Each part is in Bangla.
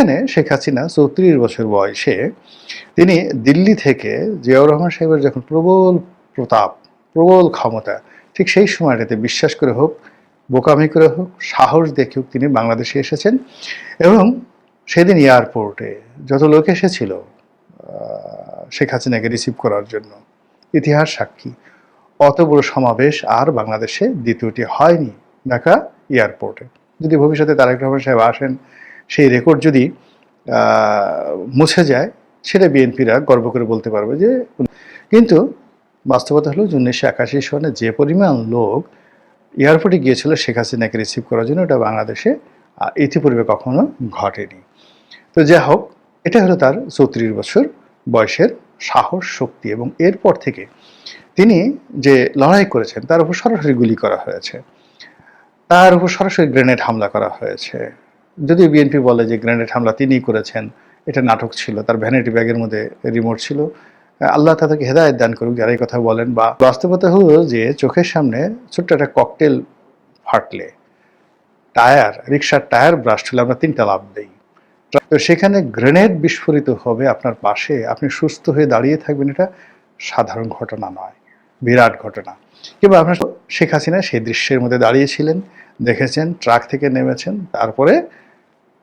এখানে শেখ হাসিনা চৌত্রিশ বছর বয়সে তিনি দিল্লি থেকে জিয়াউর রহমান সাহেবের যখন প্রবল প্রতাপ, প্রবল ক্ষমতা, ঠিক সেই সময়টাতে বিশ্বাস করে হোক, বোকামি করে হোক, সাহস দেখে হোক তিনি বাংলাদেশে এসেছেন এবং সেদিন এয়ারপোর্টে যত লোক এসেছিল শেখ হাসিনাকে রিসিভ করার জন্য, ইতিহাস সাক্ষী, অত বড় সমাবেশ আর বাংলাদেশে দ্বিতীয়টি হয়নি ঢাকা এয়ারপোর্টে। যদি ভবিষ্যতে তারেক রহমান সাহেব আসেন সেই রেকর্ড যদি মুছে যায়, সেটা বিএনপিরা গর্ব করে বলতে পারবে যে, কিন্তু বাস্তবতা হলো যে উনিশশো একাশি সনে যে পরিমাণ লোক এয়ারপোর্টে গিয়েছিল শেখ হাসিনাকে রিসিভ করার জন্য এটা বাংলাদেশে ইতিপূর্বে কখনো ঘটেনি। তো যা হোক, এটা হলো তার চৌত্রিশ বছর বয়সের সাহস, শক্তি এবং এরপর থেকে তিনি যে লড়াই করেছেন, তার উপর সরাসরি গুলি করা হয়েছে। তার উপর সরাসরি গ্রেনেড হামলা করা হয়েছে। যদিও বিএনপি বলে যে গ্রেনেড হামলা তিনিই করেছেন, এটা নাটক ছিল, তার ভ্যানিটি ব্যাগের মধ্যে রিমোট ছিল। আল্লাহ তাদেরকে হেদায়ত দান করুক, যারা এই কথা বলেন বা বাস্তবতা হলো যে চোখের সামনে ছোট্ট একটা ককটেল ফাটলে, টায়ার রিক্সার টায়ার ব্রাস্ট হলে আমরা তিনটা লাভ দেই। তো সেখানে গ্রেনেড বিস্ফোরিত হবে আপনার পাশে, আপনি সুস্থ হয়ে দাঁড়িয়ে থাকবেন, এটা সাধারণ ঘটনা নয়, বিরাট ঘটনা। কিংবা আপনার শেখ হাসিনা সেই দৃশ্যের মধ্যে দাঁড়িয়েছিলেন, দেখেছেন, ট্রাক থেকে নেমেছেন, তারপরে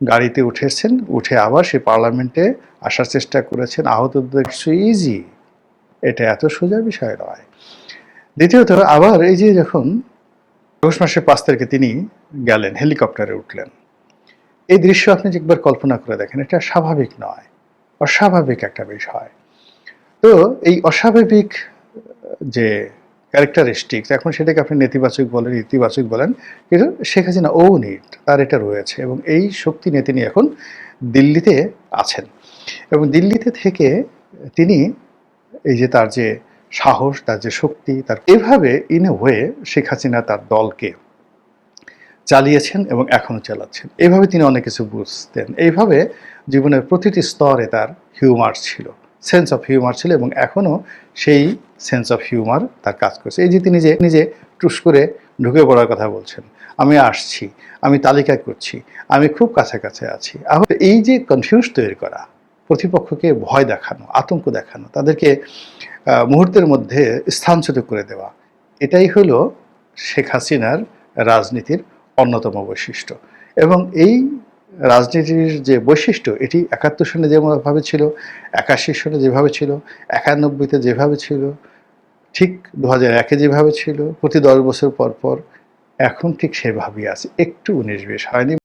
গাড়িতে উঠেছেন, উঠে আবার সে পার্লামেন্টে আসার চেষ্টা করেছেন। আহতদের কিছু ইজি এটা এত সোজা বিষয় নয়। দ্বিতীয়ত, আবার এই যে যখন আগস্ট মাসের পাঁচ তারিখে তিনি গেলেন, হেলিকপ্টারে উঠলেন, এই দৃশ্য আপনি একবার কল্পনা করে দেখেন, এটা স্বাভাবিক নয়, অস্বাভাবিক একটা বিষয়। তো এই অস্বাভাবিক যে ক্যারেক্টারিস্টিক্স এখন সেটাকে আপনি নেতিবাচক বলেন, ইতিবাচক বলেন, কিন্তু শেখ হাসিনা ও নিট তার এটা রয়েছে এবং এই শক্তি নিয়ে তিনি এখন দিল্লিতে আছেন। এবং দিল্লিতে থেকে তিনি এই যে তার যে সাহস, তার যে শক্তি, তার এভাবে in a way Sheikh Hasina তার দলকে চালিয়েছেন এবং এখনও চালাচ্ছেন। এইভাবে তিনি অনেক কিছু বুঝতেন। এইভাবে জীবনের প্রতিটি স্তরে তার হিউমার ছিল। সেন্স অফ হিউমার ছিল এবং এখনও সেই সেন্স অফ হিউমার তার কাজ করছে। এই যে তিনি যে নিজে টুস করে ঢুকে পড়ার কথা বলছেন, আমি আসছি, আমি তালিকা করছি, আমি খুব কাছাকাছি আছি। এই যে কনফিউজ তৈরি করা, প্রতিপক্ষকে ভয় দেখানো, আতঙ্ক দেখানো, তাদেরকে মুহূর্তের মধ্যে স্থানচ্যুত করে দেওয়া, এটাই হলো শেখ হাসিনার রাজনীতির অন্যতম বৈশিষ্ট্য। এবং এই রাজনীতির যে বৈশিষ্ট্য, এটি একাত্তর সনে যেভাবে ছিল, একাশি সনে যেভাবে ছিল, একানব্বইতে যেভাবে ছিল, ঠিক দু হাজার একে যেভাবে ছিল, প্রতি দশ বছর পর পর, এখন ঠিক সেভাবেই আছে, একটু উনিশ বিশ হয়নি।